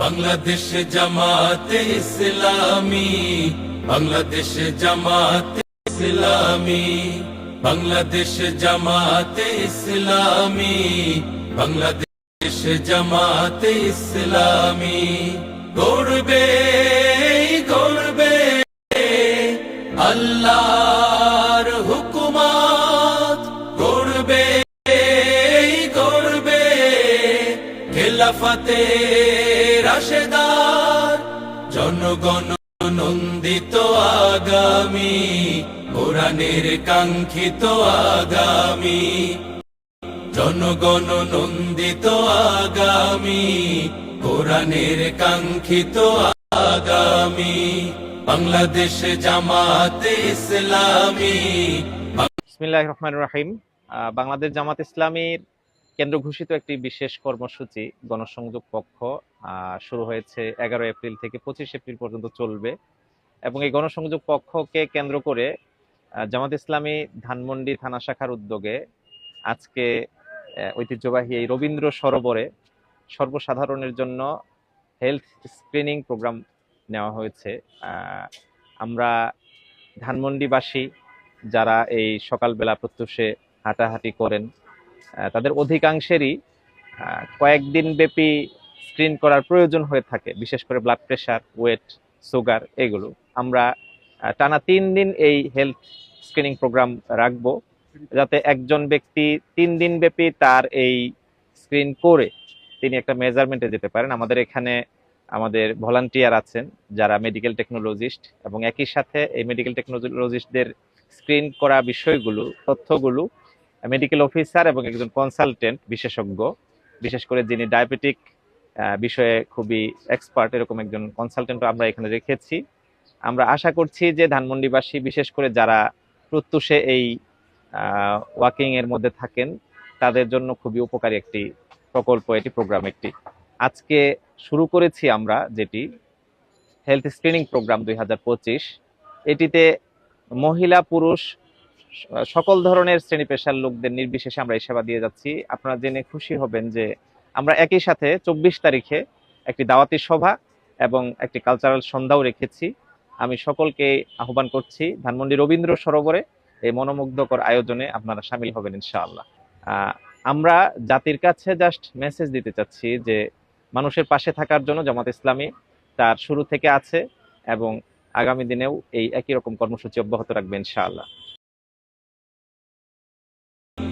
বাংলাদেশ জামাতে ইসলামী, বাংলাদেশ জামাতে ইসলামী, বাংলাদেশ জামাতে ইসলামী, বাংলাদেশ জামাতে ইসলামী। গড়বে গড়বে আল্লাহর হুকুমাত। গড়বে গড়বে খেলাফতে রাশেদার। জনগণ নন্দিত আগামী, কোরআনের কাঙ্ক্ষিত আগামী। জনগণ নন্দিত আগামী, কোরআনের কাঙ্ক্ষিত আগামী। বাংলাদেশ জামাতে ইসলামী। বিসমিল্লাহ রহমান রাহিম। বাংলাদেশ জামাত ইসলামীর কেন্দ্র ঘোষিত একটি বিশেষ কর্মসূচি, গণসংযোগ পক্ষ শুরু হয়েছে এগারো এপ্রিল থেকে পঁচিশ এপ্রিল পর্যন্ত চলবে। এবং এই গণসংযোগ পক্ষকে কেন্দ্র করে জামাত ইসলামী ধানমন্ডি থানা শাখার উদ্যোগে আজকে ঐতিহ্যবাহী এই রবীন্দ্র সরোবরে সর্বসাধারণের জন্য হেলথ স্ক্রিনিং প্রোগ্রাম নেওয়া হয়েছে। আমরা ধানমন্ডিবাসী যারা এই সকালবেলা প্রত্যুষে হাঁটাহাঁটি করেন তাদের অধিকাংশেরই কয়েকদিন ব্যাপী স্ক্রিন করার প্রয়োজন হয়ে থাকে, বিশেষ করে ব্লাড প্রেশার ওয়েট সুগার এগুলো। আমরা টানা তিন দিন এই হেলথ স্ক্রিনিং প্রোগ্রাম রাখব, যাতে একজন ব্যক্তি তিন দিন ব্যাপী তার এই স্ক্রিন করে তিনি একটা মেজারমেন্টে যেতে পারেন। আমাদের এখানে আমাদের ভলান্টিয়ার আছেন, যারা মেডিকেল টেকনোলজিস্ট এবং একই সাথে এই মেডিকেল টেকনোলজিস্টদের স্ক্রিন করা বিষয়গুলো, তথ্যগুলো মেডিকেল অফিসার এবং একজন কনসালটেন্ট বিশেষজ্ঞ। বিশেষ করে যিনি ডায়াবেটিক বিষয়ে খুবই এক্সপার্ট এরকম একজন কনসালটেন্ট আমরা এখানে রেখেছি। আমরা আশা করছি যে ধানমন্ডিবাসী, বিশেষ করে যারা প্রত্যুষে এই ওয়াকিং এর মধ্যে থাকেন, তাদের জন্য খুবই উপকারী একটি প্রকল্প, এটি প্রোগ্রাম একটি। আজকে শুরু করেছি আমরা যেটি হেলথ স্ক্রিনিং প্রোগ্রাম দুই হাজার পঁচিশ। এটিতে মহিলা, পুরুষ সকল ধরনের শ্রেণি পেশার লোকদের নির্বিশেষে আমরা এই সেবা দিয়ে যাচ্ছি। আপনারা জেনে খুশি হবেন যে আমরা একই সাথে চব্বিশ তারিখে একটি দাওয়াতি সভা এবং একটি কালচারাল সন্ধ্যাও রেখেছি। আমি সকলকে আহ্বান করছি ধানমন্ডি রবীন্দ্র সরোবরে এই মনোমুগ্ধকর আয়োজনে আপনারা সামিল হবেন ইনশাআল্লাহ। আমরা জাতির কাছে জাস্ট মেসেজ দিতে চাচ্ছি যে মানুষের পাশে থাকার জন্য জামাত ইসলামী তার শুরু থেকে আছে এবং আগামী দিনেও এই একই রকম কর্মসূচি অব্যাহত রাখবে ইনশাআল্লাহ।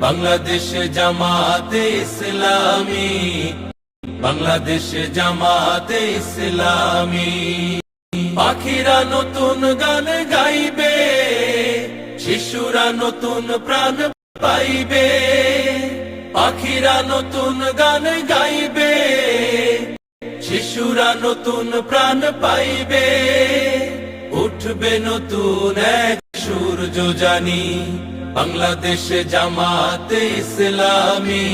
বাংলাদেশ বাংলাদেশ পাখিরা নতুন গান গাইবে, শিশুরা নতুন প্রাণ পাইবে। পাখিরা নতুন গান গাইবে, শিশুরা নতুন প্রাণ পাইবে। উঠবে নতুন এক সূর্য জানি বাংলাদেশ জামাতে ইসলামী,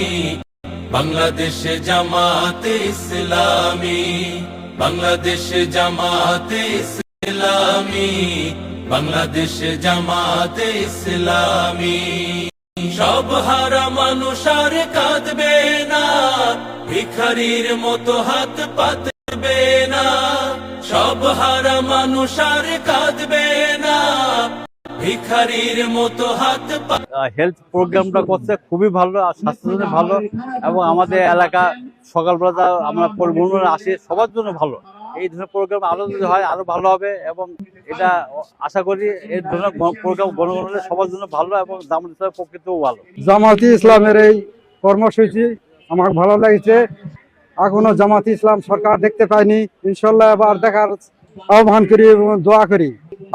বাংলাদেশে জামাতে ইসলামী, বাংলাদেশে জামাতে ইসলামী, বাংলাদেশে জামাতে ইসলামী। সব হারা মানুষ আর কাঁদবে না, ভিখারির মতো হাত পাতবে না। সব হারা মানুষ আর কাঁদবে না ভিখারির মতো হাত হেলথ প্রোগ্রামটা করছে খুবই ভালো আর স্বাস্থ্যের জন্য ভালো এবং আমাদের এলাকা সকালবেলা আমরা পরিবহন আসি সবার জন্য ভালো। এই ধরনের প্রোগ্রাম আরও যদি হয় আরও ভালো হবে এবং এটা আশা করি এই ধরনের প্রোগ্রাম গণগণের সবার জন্য ভালো এবং জামাত ইসলামের প্রকৃতিও ভালো। জামাতি ইসলামের এই কর্মসূচি আমার ভালো লাগছে। এখনও জামাতি ইসলাম সরকার দেখতে পাইনি ইনশাল্লাহ এবার দেখার আহ্বান করি এবং দোয়া করি।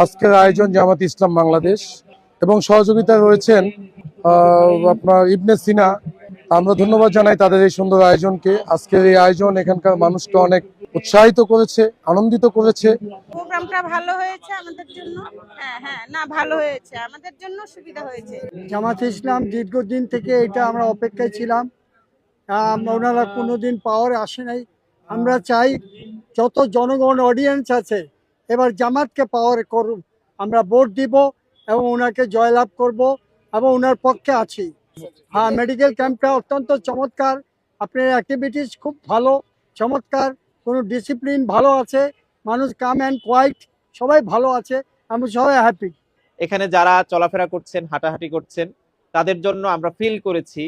আজকের আয়োজন জামাত ইসলাম বাংলাদেশ এবং সহযোগিতা রয়েছেন আপনার ইবনে সিনা। আমরা ধন্যবাদ জানাই তাদের এই সুন্দর আয়োজনকে। আজকের এই আয়োজন এখানকার মানুষকে অনেক উৎসাহিত করেছে আনন্দিত করেছে। প্রোগ্রামটা ভালো হয়েছে আমাদের জন্য? হ্যাঁ হ্যাঁ না ভালো হয়েছে। আমাদের জন্য সুবিধা হয়েছে। জামাতে ইসলাম দীর্ঘদিন থেকে এটা আমরা অপেক্ষায় ছিলাম। ওনারা কোনোদিন পাওয়ার আসে নাই। আমরা চাই যত জনগণ অডিয়েন্স আছে এবার জামাতকে পাওয়ার করুন। আমরা ভোট দিব এবং ওনাকে জয়লাভ করব এবং ওনার পক্ষে আছি। হ্যাঁ মেডিকেল ক্যাম্পটা অত্যন্ত চমৎকার। আপনার অ্যাক্টিভিটিস খুব ভালো, চমৎকার। কোনো ডিসিপ্লিন ভালো আছে। মানুষ কাম অ্যান্ড কোয়াইট সবাই ভালো আছে। আমরা সবাই হ্যাপি এখানে যারা চলাফেরা করছেন, হাঁটাহাঁটি করছেন, তাদের জন্য আমরা ফিল করেছি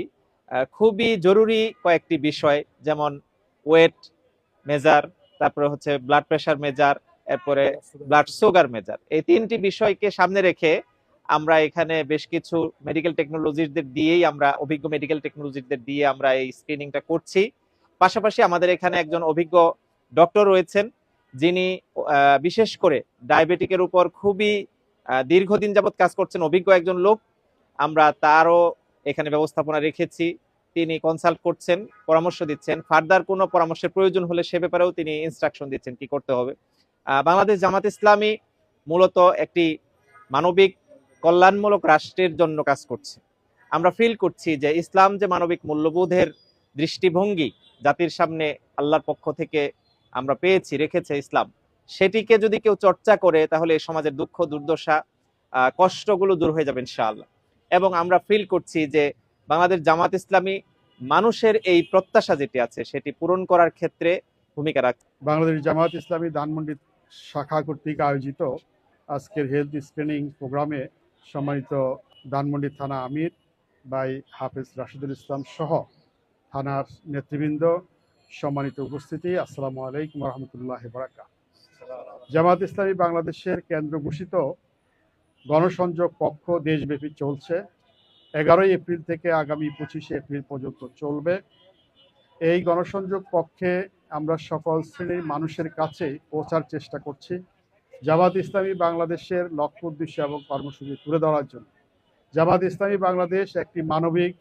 খুবই জরুরি কয়েকটি বিষয়, যেমন ওয়েট মেজার তারপরে হচ্ছে ব্লাড প্রেশার মেজার এরপরে ব্লাড সুগার মেজার এই তিনটি বিষয়কে সামনে রেখে আমরা এখানে বেশ কিছু মেডিকেল টেকনোলজিদের দিয়েই আমরা অভিজ্ঞ মেডিকেল টেকনোলজিদের দিয়ে আমরা এই স্ক্রিনিংটা করছি। পাশাপাশি আমাদের এখানে একজন অভিজ্ঞ ডক্টর রয়েছেন যিনি বিশেষ করে ডায়াবেটিকের উপর খুবই দীর্ঘদিন যাবৎ কাজ করছেন অভিজ্ঞ একজন লোক। আমরা তারও এখানে ব্যবস্থাপনা রেখেছি। তিনি কনসাল্ট করছেন পরামর্শ দিচ্ছেন। ফার্দার কোনো পরামর্শের প্রয়োজন হলে সে ব্যাপারেও তিনি ইনস্ট্রাকশন দিচ্ছেন কি করতে হবে। বাংলাদেশ জামাত ইসলামী মূলত একটি মানবিক কল্যাণমূলক রাষ্ট্রের জন্য কাজ করছে। আমরা ফিল করছি যে ইসলাম যে মানবিক মূল্যবোধের দৃষ্টিভঙ্গি, জাতির সামনে আল্লাহর পক্ষ থেকে আমরা পেয়েছি, রেখেছে ইসলাম, সেটিকে যদি কেউ চর্চা করে, তাহলে সমাজের দুঃখ, দুর্দশা কষ্টগুলো দূর হয়ে যাবে ইনশাআল্লাহ। এবং আমরা ফিল করছি যে বাংলাদেশ জামাত ইসলামী মানুষের এই প্রত্যাশা যেটি আছে, সেটি পূরণ করার ক্ষেত্রে ভূমিকা রাখছে বাংলাদেশ জামাত ইসলামী ধানমন্ডি শাখা কর্তৃক আয়োজিত আজকের হেলথ স্ক্রিনিং প্রোগ্রামে সম্মানিত ধানমন্ডি থানা আমির বাই হাফেজ রাশিদুল ইসলাম সহ থানার নেতৃবৃন্দ সম্মানিত উপস্থিতি, আসসালামু আলাইকুম রহমতুল্লাহ বারাকা জামাত ইসলামী বাংলাদেশের কেন্দ্র ঘোষিত গণসংযোগ পক্ষ দেশব্যাপী চলছে। এগারোই এপ্রিল থেকে আগামী পঁচিশে এপ্রিল পর্যন্ত চলবে। এই গণসংযোগ পক্ষে আমরা সকল শ্রেণির মানুষের কাছে পৌঁছার চেষ্টা করছি। জামাত ইসলামী বাংলাদেশের লক্ষ্য উদ্দেশ্য এবং কর্মসূচি তুলে ধরার জন্য। জামাত ইসলামী বাংলাদেশ একটি মানবিক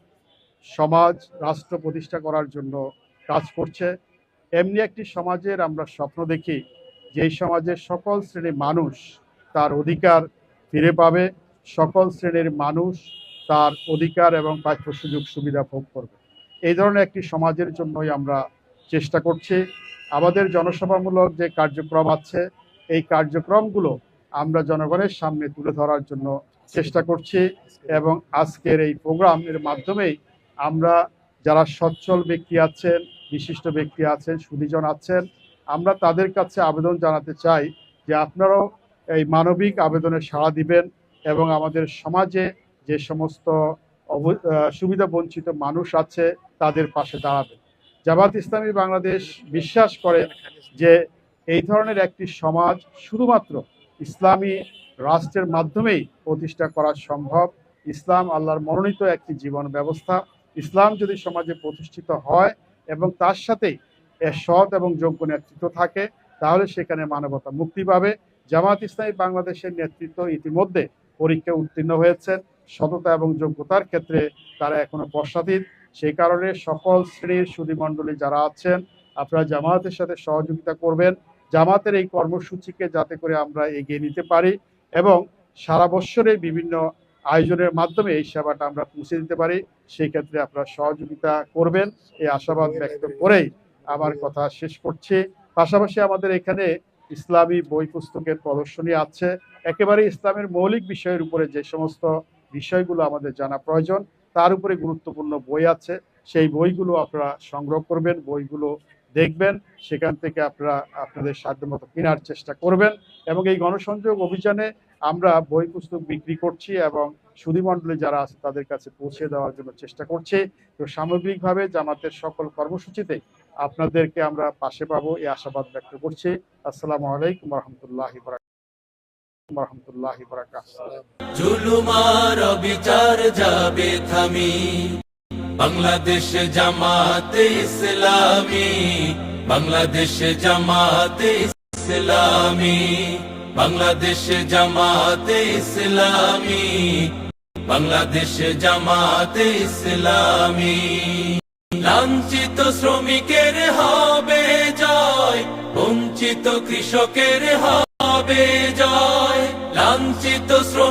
সমাজ, রাষ্ট্র প্রতিষ্ঠা করার জন্য কাজ করছে। এমনি একটি সমাজের আমরা স্বপ্ন দেখি, যেই সমাজের সকল শ্রেণির মানুষ তার অধিকার ফিরে পাবে, সকল শ্রেণির মানুষ তার অধিকার এবং প্রাপ্য সুযোগ সুবিধা ভোগ করবে। এই ধরনের একটি সমাজের জন্যই আমরা চেষ্টা করছি। আমাদের জনসভামূলক যে কার্যক্রম আছে, এই কার্যক্রমগুলো আমরা জনগণের সামনে তুলে ধরার জন্য চেষ্টা করছি এবং আজকের এই প্রোগ্রামের মাধ্যমেই আমরা যারা সচ্ছল ব্যক্তি আছেন, বিশিষ্ট ব্যক্তি আছেন সুদীজন আছেন, আমরা তাদের কাছে আবেদন জানাতে চাই যে আপনারাও এই মানবিক আবেদনে সাড়া দিবেন এবং আমাদের সমাজে যে সমস্ত সুবিধা বঞ্চিত মানুষ আছে তাদের পাশে দাঁড়াবে জামাত ইসলামী বাংলাদেশ বিশ্বাস করে যে এই ধরনের একটি সমাজ শুধুমাত্র ইসলামী রাষ্ট্রের মাধ্যমেই প্রতিষ্ঠা করা সম্ভব। ইসলাম আল্লাহর মনোনীত একটি জীবন ব্যবস্থা। ইসলাম যদি সমাজে প্রতিষ্ঠিত হয় এবং তার সাথেই সৎ এবং যোগ্য নেতৃত্ব থাকে, তাহলে সেখানে মানবতা মুক্তি পাবে। জামাত ইসলামী বাংলাদেশের নেতৃত্ব ইতিমধ্যে পরীক্ষা উত্তীর্ণ হয়েছেন। সততা এবং যোগ্যতার ক্ষেত্রে তারা এখনও পশ্চাতীত। সেই কারণে সকল শ্রেণির সুদীমণ্ডলী যারা আছেন, আপনারা জামায়াতের সাথে সহযোগিতা করবেন। জামাতের এই কর্মসূচিকে যাতে করে আমরা এগিয়ে নিতে পারি এবং সারা বৎসরে বিভিন্ন আয়োজনের মাধ্যমে এই সেবাটা আমরা পৌঁছে দিতে পারি, সেই ক্ষেত্রে আপনারা সহযোগিতা করবেন। এই আশাবাদ ব্যক্ত করেই আমার কথা শেষ করছি। পাশাপাশি আমাদের এখানে ইসলামী বই পুস্তকের প্রদর্শনী আছে। একেবারে ইসলামের মৌলিক বিষয়ের উপরে যে সমস্ত বিষয়গুলো আমাদের জানা প্রয়োজন তার উপরে গুরুত্বপূর্ণ বই আছে। সেই বইগুলো আপনারা সংগ্রহ করবেন, বইগুলো দেখবেন, সেখান থেকে আপনারা আপনাদের সাধ্যমতো কেনার চেষ্টা করবেন এবং এই গণসংযোগ অভিযানে আমরা বই পুস্তক বিক্রি করছি এবং সুধীমণ্ডলী যারা আছে তাদের কাছে পৌঁছে দেওয়ার জন্য চেষ্টা করছি। তো সামগ্রিকভাবে জামাতের সকল কর্মসূচিতে আপনাদেরকে আমরা পাশে পাবো, এই আশাবাদ ব্যক্ত করছি। আসসালামু আলাইকুম রহমতুল্লাহ রহমতুল্লাহ বরাকাত বিচার যাবে থামি। বাংলাদেশ জামাতে ইসলামী। বাংলাদেশ জামাতে ইসলামী। বাংলাদেশ জামাতে ইসলামী। বাংলাদেশ জামাতে ইসলামী। লাঞ্ছিত শ্রমিকের হবে জয়। বঞ্চিত কৃষকের হবে জয় লাঞ্ছিত শ্রমিক